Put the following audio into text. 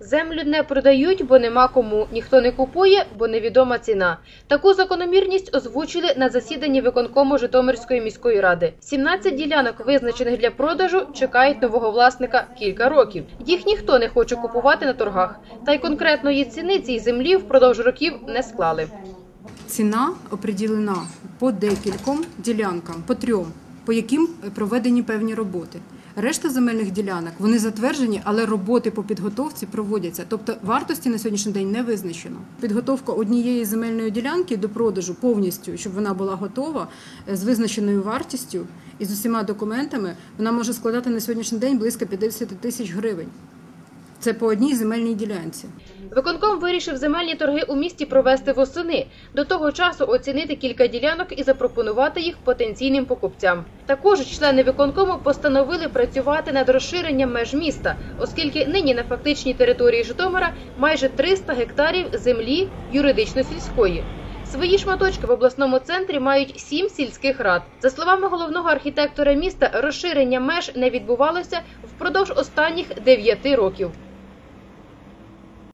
Землю не продають, бо нема кому. Ніхто не купує, бо невідома ціна. Таку закономірність озвучили на засіданні виконкому Житомирської міської ради. 17 ділянок, визначених для продажу, чекають нового власника кілька років. Їх ніхто не хоче купувати на торгах. Та й конкретної ціни цій землі впродовж років не склали. Ціна определена по декільком ділянкам, по трьом, по яким проведені певні роботи. Решта земельних ділянок вони затверджені, але роботи по підготовці проводяться. Тобто вартості на сьогоднішній день не визначено. Підготовка однієї земельної ділянки до продажу повністю, щоб вона була готова е, з визначеною вартістю і з усіма документами, вона може складати на сьогоднішній день близько 50 тисяч гривень. Це по одній земельній ділянці. Виконком вирішив земельні торги у місті провести восени. До того часу оцінити кілька ділянок і запропонувати їх потенційним покупцям. Також члени виконкому постановили працювати над розширенням меж міста, оскільки нині на фактичній території Житомира майже 300 гектарів землі юридично-сільської. Свої шматочки в обласному центрі мають сім сільських рад. За словами головного архітектора міста, розширення меж не відбувалося впродовж останніх дев'яти років.